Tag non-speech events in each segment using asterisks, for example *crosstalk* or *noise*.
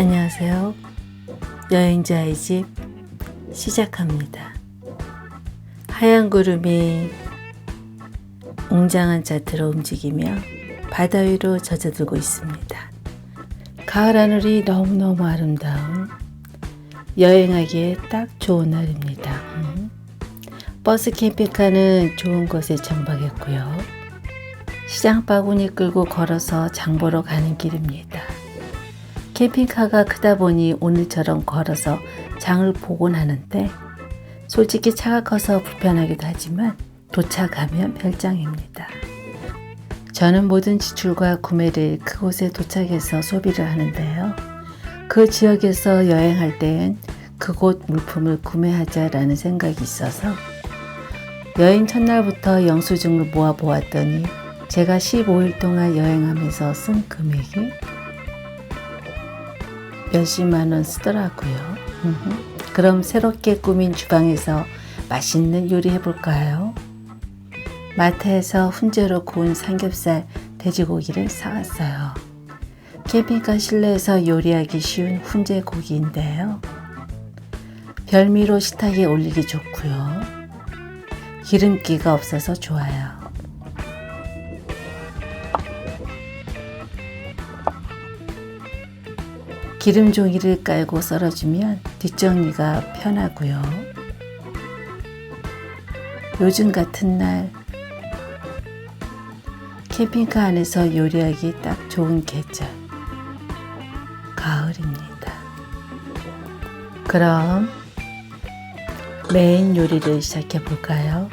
안녕하세요. 여행자의 집 시작합니다. 하얀 구름이 웅장한 자태로 움직이며 바다 위로 젖어들고 있습니다. 가을 하늘이 너무너무 아름다운 여행하기에 딱 좋은 날입니다. 음. 버스 캠핑카는 좋은 곳에 정박했고요. 시장 바구니 끌고 걸어서 장 보러 가는 길입니다. 캠핑카가 크다 보니 오늘처럼 걸어서 장을 보곤 하는데 솔직히 차가 커서 불편하기도 하지만 도착하면 별장입니다. 저는 모든 지출과 구매를 그곳에 도착해서 소비를 하는데요. 그 지역에서 여행할 때엔 그곳 물품을 구매하자라는 생각이 있어서 여행 첫날부터 영수증을 모아 보았더니 제가 15일 동안 여행하면서 쓴 금액이 몇십만 원 쓰더라고요. 그럼 새롭게 꾸민 주방에서 맛있는 요리 해볼까요? 마트에서 훈제로 구운 삼겹살, 돼지고기를 사왔어요. 캠핑카 실내에서 요리하기 쉬운 훈제 고기인데요. 별미로 식탁에 올리기 좋고요. 기름기가 없어서 좋아요. 기름 종이를 깔고 썰어주면 뒷정리가 편하고요. 요즘 같은 날 캠핑카 안에서 요리하기 딱 좋은 계절 가을입니다. 그럼 메인 요리를 시작해 볼까요?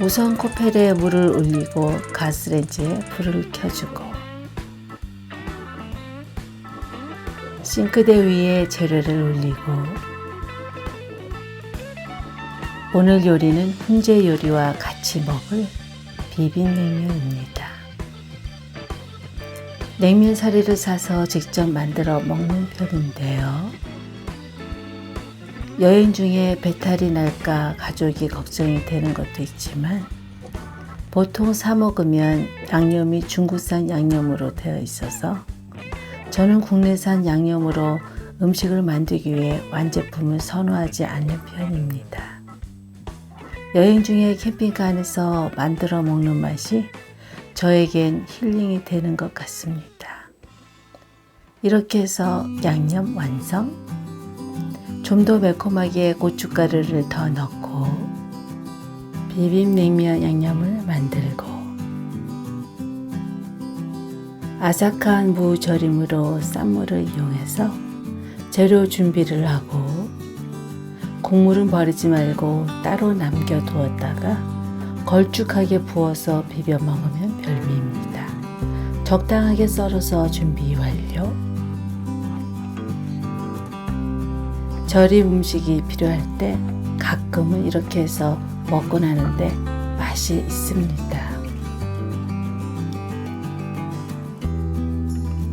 우선 코펠에 물을 올리고 가스레인지에 불을 켜주고 싱크대 위에 재료를 올리고 오늘 요리는 훈제 요리와 같이 먹을 비빔냉면입니다. 냉면 사리를 사서 직접 만들어 먹는 편인데요. 여행 중에 배탈이 날까 가족이 걱정이 되는 것도 있지만 보통 사 먹으면 양념이 중국산 양념으로 되어 있어서 저는 국내산 양념으로 음식을 만들기 위해 완제품을 선호하지 않는 편입니다. 여행 중에 캠핑카 안에서 만들어 먹는 맛이 저에겐 힐링이 되는 것 같습니다. 이렇게 해서 양념 완성. 좀 더 매콤하게 고춧가루를 더 넣고 비빔냉면 양념을 만들고 아삭한 무 절임으로 쌈무를 이용해서 재료 준비를 하고 국물은 버리지 말고 따로 남겨 두었다가 걸쭉하게 부어서 비벼 먹으면 별미입니다. 적당하게 썰어서 준비 완료. 절임 음식이 필요할 때 가끔은 이렇게 해서 먹곤 하는데 맛이 있습니다.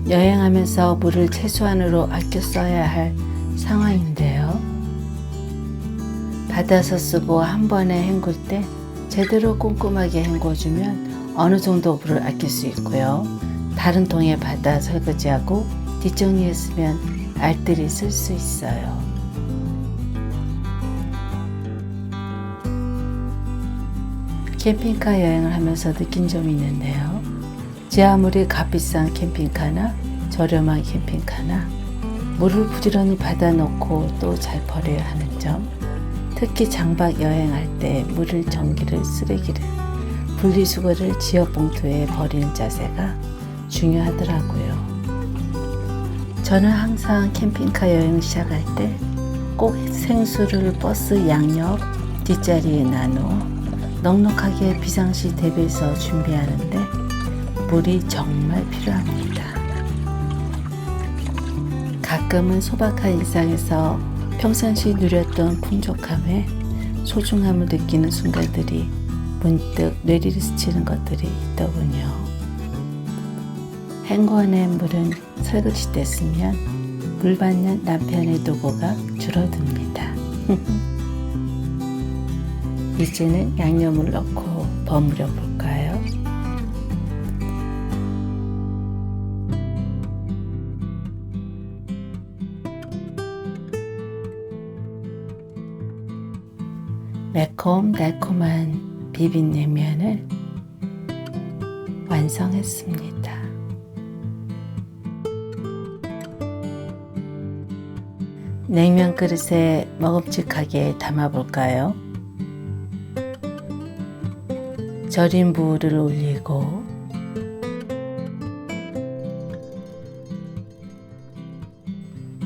여행하면서 물을 최소한으로 아껴 써야 할 상황인데요. 받아서 쓰고 한 번에 헹굴 때 제대로 꼼꼼하게 헹궈주면 어느 정도 물을 아낄 수 있고요. 다른 통에 받아 설거지하고 뒷정리했으면 알뜰히 쓸 수 있어요. 캠핑카 여행을 하면서 느낀 점이 있는데요. 제 아무리 값비싼 캠핑카나 저렴한 캠핑카나 물을 부지런히 받아 놓고 또 잘 버려야 하는 점. 특히 장박 여행할 때 물을 전기를 쓰레기를 분리수거를 지역 봉투에 버리는 자세가 중요하더라고요. 저는 항상 캠핑카 여행 시작할 때 꼭 생수를 버스 양옆 뒷자리에 나누어 넉넉하게 비상시 대비해서 준비하는데 물이 정말 필요합니다. 가끔은 소박한 일상에서 평상시 누렸던 풍족함에 소중함을 느끼는 순간들이 문득 뇌리를 스치는 것들이 있더군요. 헹궈낸 물은 설거지 때 쓰면 물 받는 남편의 도구가 줄어듭니다. *laughs* 이제는 양념을 넣고 버무려 볼까요? 매콤 달콤한 비빔냉면을 완성했습니다. 냉면 그릇에 먹음직하게 담아볼까요? 절인 무를 올리고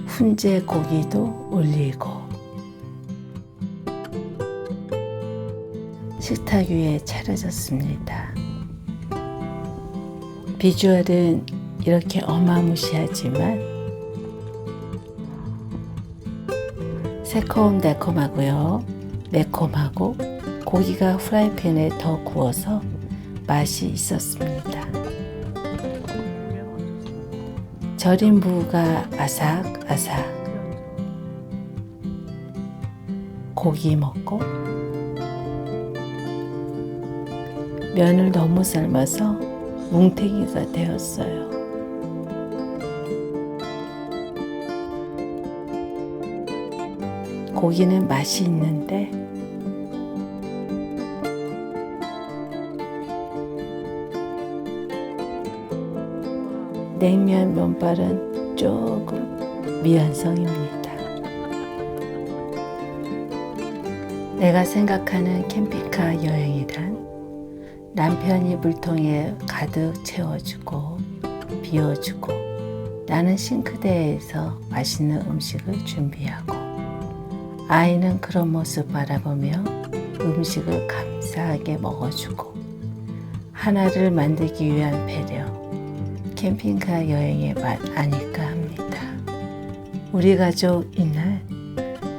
훈제 고기도 올리고 식탁 위에 차려졌습니다. 비주얼은 이렇게 어마무시하지만 새콤달콤하고요. 매콤하고 고기가 후라이팬에 더 구워서 맛이 있었습니다. 절인 무가 아삭아삭 고기 먹고 면을 너무 삶아서 뭉탱이가 되었어요. 고기는 맛이 있는데 냉면 면발은 조금 미완성입니다. 내가 생각하는 캠핑카 여행이란 남편이 물통에 가득 채워주고 비워주고 나는 싱크대에서 맛있는 음식을 준비하고 아이는 그런 모습 바라보며 음식을 감사하게 먹어주고 하나를 만들기 위한 배려 캠핑카 여행의 맛 아닐까 합니다. 우리 가족 이날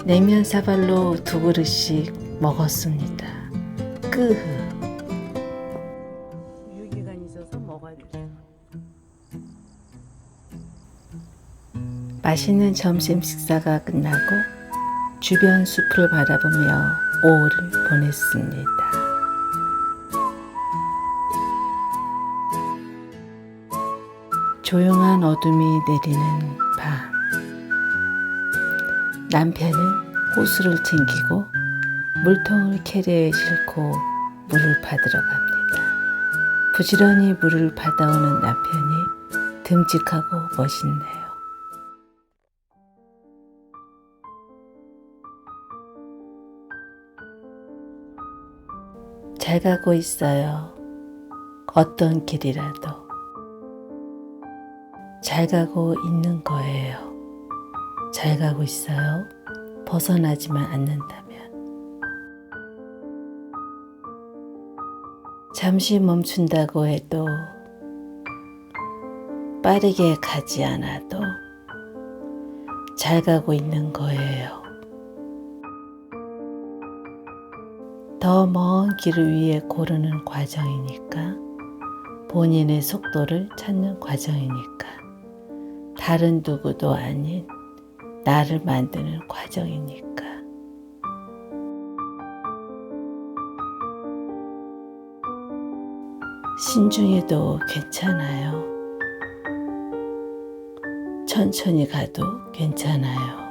냉면 사발로 두 그릇씩 먹었습니다. 끄흐. 맛있는 점심 식사가 끝나고 주변 숲을 바라보며 오후를 보냈습니다. 조용한 어둠이 내리는 밤. 남편은 호수를 챙기고 물통을 캐리어에 싣고 물을 받으러 갑니다. 부지런히 물을 받아오는 남편이 듬직하고 멋있네요. 잘 가고 있어요. 어떤 길이라도. 잘 가고 있는 거예요. 잘 가고 있어요. 벗어나지만 않는다면. 잠시 멈춘다고 해도 빠르게 가지 않아도 잘 가고 있는 거예요. 더 먼 길을 위해 고르는 과정이니까 본인의 속도를 찾는 과정이니까 다른 누구도 아닌 나를 만드는 과정이니까 신중해도 괜찮아요. 천천히 가도 괜찮아요.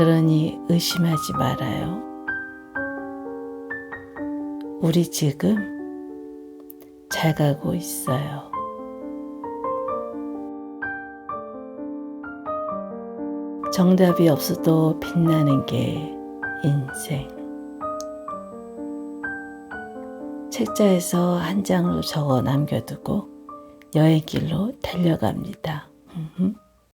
그러니 의심하지 말아요. 우리 지금 잘 가고 있어요. 정답이 없어도 빛나는 게 인생. 책자에서 한 장으로 적어 남겨두고 여행길로 달려갑니다.